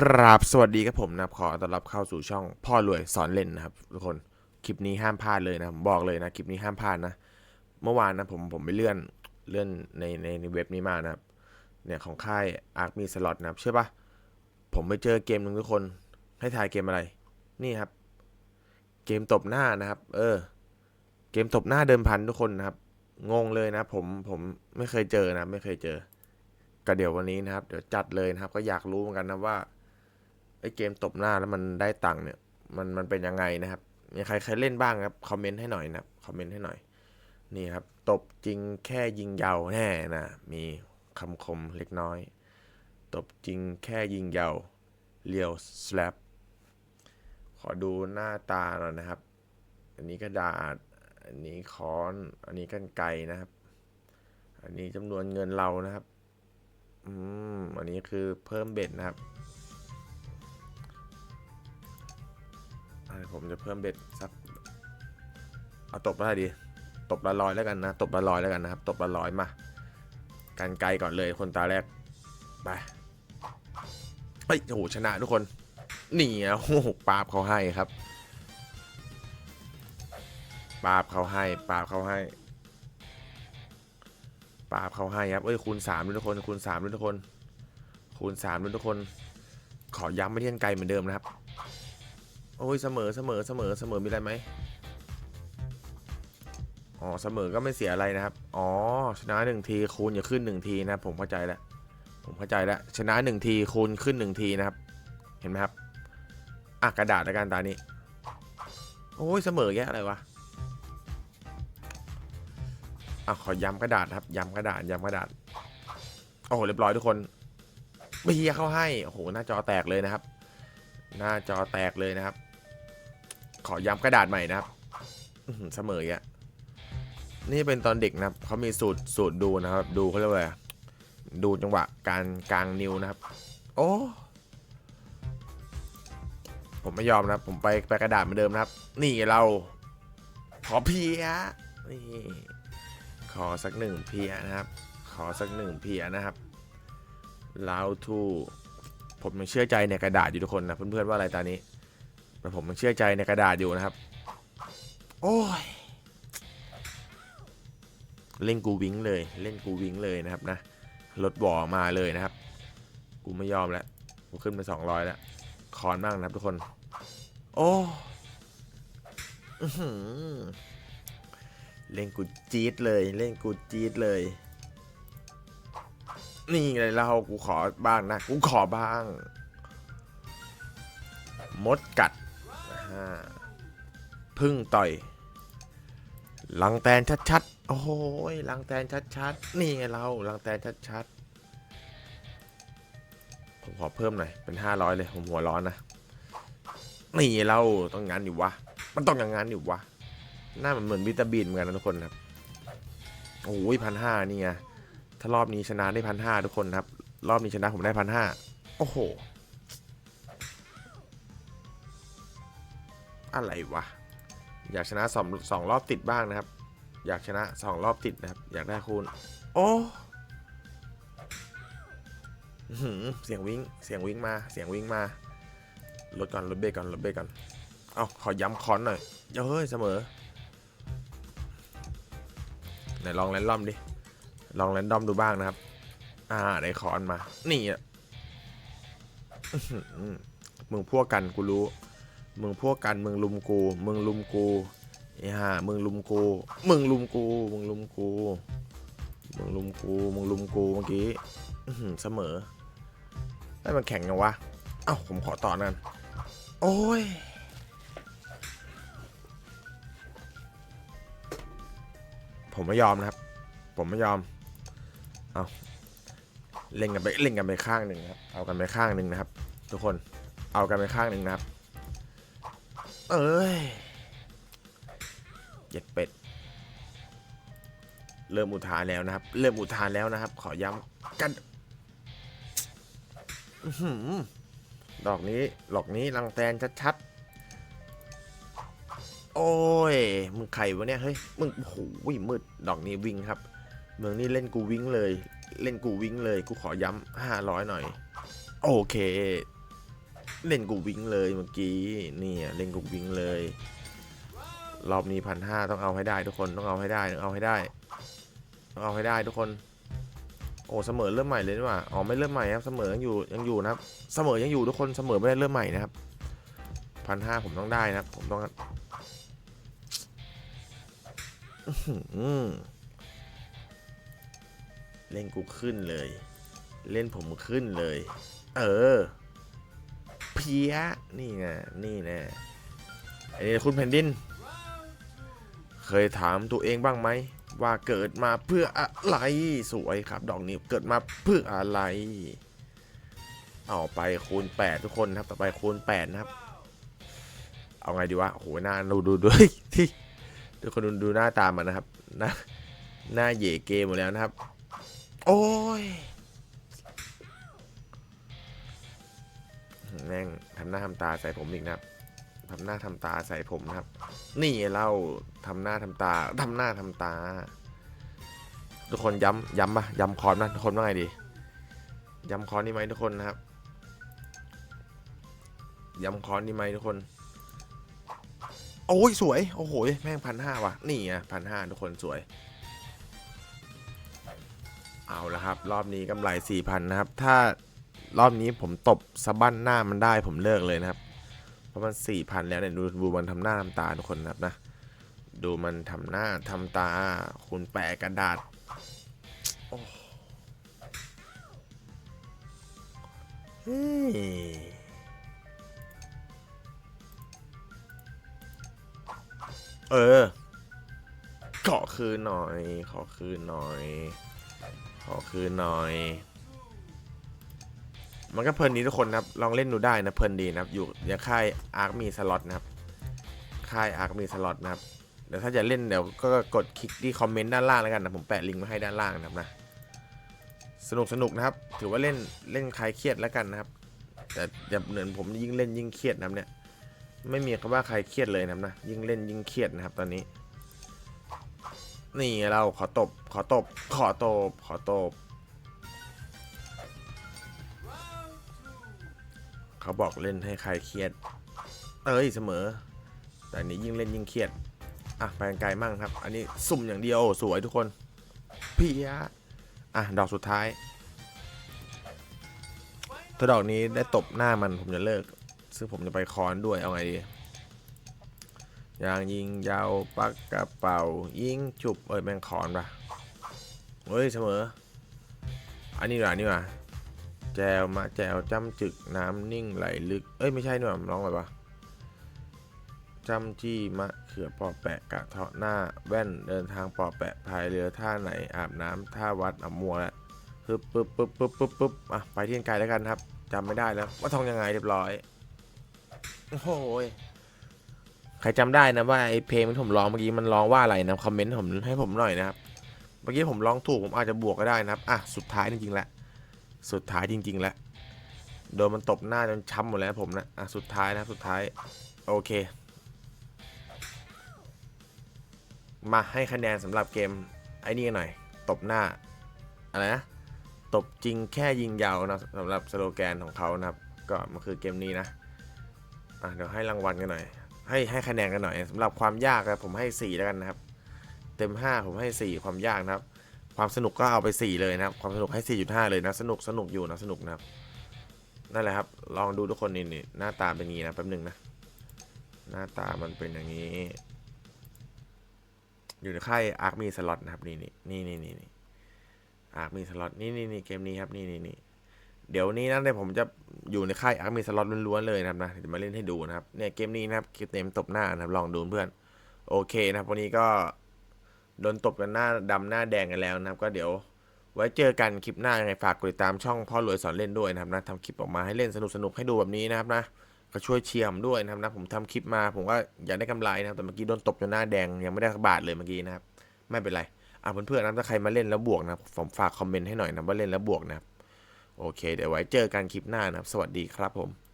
ครับสวัสดีครับผมนะขอต้อนรับเข้าสู่ช่องพ่อรวยสอนเล่นนะครับทุกคนคลิปนี้ห้ามพลาดเลยนะบอกเลยนะคลิปนี้ห้ามพลาดนะเมื่อวานนะผมผมไปเลื่อนเลื่อนในในในเว็บนี้มานะครับเนี่ยของค่ายอาร์คมีสล็อตนะครับใช่ปะผมไปเจอเกมหนึ่งทุกคน ให้ทายเกมอะไร นี่ครับ เกมตบหน้านะครับ เออ เกมตบหน้าเดิมพันทุกคนนะครับงงเลยนะผมผมไม่เคยเจอนะ ไม่เคยเจอก็เดี๋ยววันนี้นะครับ เดี๋ยวจัดเลยนะครับ ก็อยากรู้เหมือนกันนะว่า ไอ้เกมตบหน้าแล้วมันได้ตังค์เนี่ย มันมันเป็นยังไงนะครับมีใครเคยเล่นบ้างครับคอมเมนต์ให้หน่อยนะครับคอมเมนต์ให้หน่อย นี่ครับ ตบจริงแค่ยิงยาวแน่นะมีคำคมเล็กน้อย ตบจริงแค่ยิงยาวเลียวสแลปขอดูหน้าตาหน่อยนะครับ อันนี้กระดาษ อันนี้ค้อน อันนี้กันไกนะครับ อันนี้จำนวนเงินเรานะครับ อืม อันนี้คือเพิ่มเบ็ดนะครับ ผมจะเพิ่มเบ็ดสัก เอาตบละเท่าไหร่ดี ตบละร้อยแล้วกันนะ ตบละร้อยแล้วกันนะครับ ตบละร้อยมา กันไกลก่อนเลยคนตาแรก ไปเฮ้ยโอ้โหชนะทุกคนหนี่อะปาบเขาให้ครับ ปาบเขาให้ ปาบเขาให้ ปาบเขาให้ครับ เอ้ยคูณสามด้วยทุกคน คูณสามด้วยทุกคน คูณสามด้วยทุกคน ขอย้ำไม่เที่ยนไกลเหมือนเดิมนะครับ โอ้ยเสมอเสมอเสมอเสมอมีอะไรไหมอ๋อเสมอก็ไม่เสียอะไรนะครับ อ๋อ ชนะหนึ่งทีคูณอย่าขึ้นหนึ่งทีนะผมเข้าใจแล้วผมเข้าใจแล้วชนะหนึ่งทีคูณขึ้นหนึ่งทีนะครับ เห็นไหมครับอะกระดาษแล้วกันตานี้ โอ้ยเสมอแยะอะไรวะอะขอย้ำกระดาษครับย้ำกระดาษย้ำกระดาษโอ้โหเรียบร้อยทุกคนเบียเข้าให้โอ้โหหน้าจอแตกเลยนะครับ หน้าจอแตกเลยนะครับ ขอย้ำกระดาษใหม่นะครับอื้อหือเสมออีกอะนี่เป็นตอนเด็กนะครับเขามีสูตรสูตรดูนะครับ ดูเขาเรียกว่าอะไรดูจังหวะการกลางนิ้วนะครับ โอ้ผมไม่ยอมนะครับผมไปไปกระดาษเหมือนเดิมนะครับ นี่เราขอเพียนี่ขอสักหนึ่งเพียนะครับ ขอสักหนึ่งเพียนะครับลาวทูผมยังเชื่อใจในกระดาษอยู่ทุกคนนะเพื่อนๆว่าอะไรตอนนี้ แต่ผมยังเชื่อใจในกระดาษอยู่นะครับ โอ้ย เล่นกูวิ้งเลย เล่นกูวิ้งเลยนะครับนะ รถบ่อมาเลยนะครับ กูไม่ยอมแล้ว กูขึ้นไปสองร้อยแล้ว คอนบ้างนะครับทุกคน โอ้เล่นกูจี๊ดเลย เล่นกูจี๊ดเลย นี่ไงเรากูขอบ้างนะ กูขอบ้าง มดกัดาพึ่งต่อยลังแตนชัดๆ โอ้โหยลังแตนชัดๆ นี่ไงเราลังแตนชัดๆ ผมขอเพิ่มหน่อยเป็น 500 เลย ผมหัวร้อนนะ นี่เราต้องงานอยู่วะ มันต้องอย่างงานอยู่วะ หน้ามันเหมือนวิตามินเหมือนกันนะทุกคนครับ โอ้ยพันห้านี่ไง ถ้ารอบนี้ชนะได้พันห้าทุกคนครับ รอบนี้ชนะผมได้พันห้า โอ้โห อะไรวะ อยากชนะสองสองรอบติดบ้างนะครับ อยากชนะสองรอบติดนะครับ อยากได้คูณ โอ้เสียงวิ่ง เสียงวิ่งมา เสียงวิ่งมา ลดก่อน ลดเบรกก่อน ลดเบรกก่อน เอาขอย้ำคอนหน่อยเฮ้ย เสมอ ไหนลองแรนดอมดิ ลองแรนดอมดูบ้างนะครับ อ่า ได้คอนมา นี่อะมึงพวกกันกูรู้ มึงพวกกันมึงลุมกู มึงลุมกูไอ้ห่ามึงลุมกู มึงลุมกู มึงลุมกู มึงลุมกู มึงลุมกูเมื่อกี้เสมอได้มันแข่งกันวะ เอ้าผมขอต่อนั่น โอ้ยผมไม่ยอมนะครับ ผมไม่ยอม เอาเล่นกันไปเล่นกันไปข้างหนึ่งครับ เอากันไปข้างหนึ่งนะครับ ทุกคน เอากันไปข้างหนึ่งนะครับ เอ้ยเหย็ดเป็ด เริ่มอุทานแล้วนะครับ เริ่มอุทานแล้วนะครับ ขอย้ำกันดอกนี้ดอกนี้รังแตนชัดๆ โอ้ย มึงใครวะเนี่ย เฮ้ย มึง โอ้โหมืด ดอกนี้วิ่งครับ เมืองนี้เล่นกูวิ่งเลย เล่นกูวิ่งเลย กูขอย้ำห้าร้อยหน่อย โอเค เล่นกูวิ่งเลยเมื่อกี้เนี่ยเล่นกูวิ่งเลย รอบนี้พันห้าต้องเอาให้ได้ทุกคนต้องเอาให้ได้ต้องเอาให้ได้ต้องเอาให้ได้ทุกคน โอ้เสมอเริ่มใหม่เลยนี่หว่าอ๋อไม่เริ่มใหม่ครับเสมอยังอยู่ยังอยู่นะครับ เสมอยังอยู่ทุกคนเสมอไม่ได้เริ่มใหม่นะครับพันห้าผมต้องได้นะผมต้องเล่นกูขึ้นเลย เล่นผมขึ้นเลย เออ เพี้ย นี่ไงนี่น่อันนี้คุณแผ่นดิน เคยถามตัวเองบ้างไหม ว่าเกิดมาเพื่ออะไร สวยครับ ดอกนี้เกิดมาเพื่ออะไร เอาไปคูณ 8 ทุกคนครับ ต่อไปคูณ 8 นะครับ เอาไงดีวะโหหน้าดูดูด้วยที่ทุกคนดูดูหน้าตามมันนะครับหน้าหน้าเหย่เกมหมดแล้วนะครับ โอ้ย แม่งทำหน้าทำตาใส่ผมอีกนะครับทำหน้าทำตาใส่ผมนะครับ นี่เราทำหน้าทำตาทำหน้าทำตา ทุกคนย้ำย้ำปะย้ำคอนนะทุกคนว่าไงดี ย้ำคอนนี่ไหมทุกคนนะครับ ย้ำคอนนี่ไหมทุกคน โอ้ยสวย โอ้โหแม่งพันห้าว่ะ นี่ไงพันห้าทุกคนสวย เอาละครับ รอบนี้กำไรสี่พันนะครับ ถ้า รอบนี้ผมตบสะบั้นหน้ามันได้ผมเลิกเลยนะครับ เพราะมันสี่พันแล้วเนี่ยดูดูมันทำหน้าทำตาทุกคนนะครับนะ ดูมันทำหน้าทำตาคุณแปะกระดาษอเออขอคืนหน่อย ขอคืนหน่อย ขอคืนหน่อย มันก็เพลินดีทุกคนนะครับ ลองเล่นดูได้นะเพลินดีนะครับ อยู่ในค่ายอาร์คมีสล็อตนะครับ ค่ายอาร์คมีสล็อตนะครับ เดี๋ยวถ้าจะเล่นเดี๋ยวก็กดคลิกที่คอมเมนต์ด้านล่างแล้วกันนะ ผมแปะลิงก์ไว้ให้ด้านล่างนะครับนะ สนุกสนุกนะครับ ถือว่าเล่นเล่นคลายเครียดแล้วกันนะครับ แต่อย่าเหมือนผมยิ่งเล่นยิ่งเครียดนะเนี่ย ไม่มีคำว่าใครเครียดเลยนะนะ ยิ่งเล่นยิ่งเครียดนะครับ ตอนนี้ นี่เราขอตบ ขอตบ ขอตบ ขอตบ เขาบอกเล่นให้ใครเครียด เอ้ยเสมอ แต่อันนี้ยิ่งเล่นยิ่งเครียด อะไปกันไกลมั่งครับ อันนี้สุ่มอย่างเดียวสวยทุกคนเพียอะดอกสุดท้าย ถ้าดอกนี้ได้ตบหน้ามันผมจะเลิก ซึ่งผมจะไปคอนด้วยเอาไงดียางยิงยาวปักกระเป๋า ยิงจุบเอ้ยแม่งคอนปะเฮ้ยเสมอ อันนี้หว่านี่หว่า แจวมาแจวจำจึกน้ำนิ่งไหลลึก เอ้ยไม่ใช่นี่หว่ามร้องอะไรวะจำจี้มะเขือปอแปะกะเทาะหน้า แว่นเดินทางปอแปะพายเรือท่าไหนอาบน้ำท่าวัดอะมัวแล้วปึ๊บปึ๊บปึ๊บปึ๊บปึ๊บปึ๊บอะไปที่ไกลแล้วกันครับจำไม่ได้แล้วว่าท่องยังไงเรียบร้อยโอ้โหใครจำได้นะว่าไอเพลงที่ผมร้องเมื่อกี้มันร้องว่าอะไรนะคอมเมนต์ผมให้ผมหน่อยนะครับเมื่อกี้ผมร้องถูกผมอาจจะบวกก็ได้นะครับอะสุดท้ายจริงๆแล้ว สุดท้ายจริง ๆ แล้ว โดนมันตบหน้าจนช้ำหมดแล้วผมนะอะสุดท้ายนะสุดท้าย โอเค มาให้คะแนนสำหรับเกมไอ้นี่หน่อย ตบหน้า อะไรนะ ตบจริงแค่ยิงยาวนะสำหรับสโลแกนของเขานะครับ ก็มันคือเกมนี้นะ อะเดี๋ยวให้รางวัลกันหน่อย ให้ให้คะแนนกันหน่อยสำหรับความยากนะผมให้ 4 แล้วกันนะครับ เต็ม 5 ผมให้ 4 ความยากนะครับ ความสนุกก็เอาไป 4 เลยนะครับ ความสนุกให้ 4.5 เลยนะ สนุกสนุกอยู่นะ สนุกนะครับ นั่นแหละครับ ลองดูทุกคนนี่นี่หน้าตาเป็นอย่างนี้นะแป๊บหนึงนะ หน้าตามันเป็นอย่างนี้ อยู่ในค่ายอาร์คมีสล็อตนะครับ นี่นี่นี่นี่นี่อาร์คมีสล็อตนี่นี่นี่เกมนี้ครับนี่นี่นี่เดี๋ยวนี้นะเดี๋ยวผมจะอยู่ในค่ายอาร์คมีสล็อตล้วนๆเลยนะครับนะเดี๋ยวมาเล่นให้ดูนะครับเนี่ยเกมนี้นะครับเกมเต็มตบหน้านะครับลองดูเพื่อนโอเคนะครับวันนี้ก็ โดนตบกันหน้าดำหน้าแดงกันแล้วนะครับ ก็เดี๋ยวไว้เจอกันคลิปหน้ายังไงฝากกดติดตามช่องพ่อรวยสอนเล่นด้วยนะครับนะทำคลิปออกมาให้เล่นสนุกๆให้ดูแบบนี้นะครับนะก็ช่วยเชียร์ผมด้วยนะครับนะผมทำคลิปมาผมก็อยากได้กำไรนะครับแต่เมื่อกี้โดนตบจนหน้าแดงยังไม่ได้สักบาทเลยเมื่อกี้นะครับไม่เป็นไรอะเพื่อนๆนะถ้าใครมาเล่นแล้วบวกนะผมฝากคอมเมนต์ให้หน่อยนะว่าเล่นแล้วบวกนะครับโอเค เดี๋ยวไว้เจอกันคลิปหน้านะครับ สวัสดีครับผม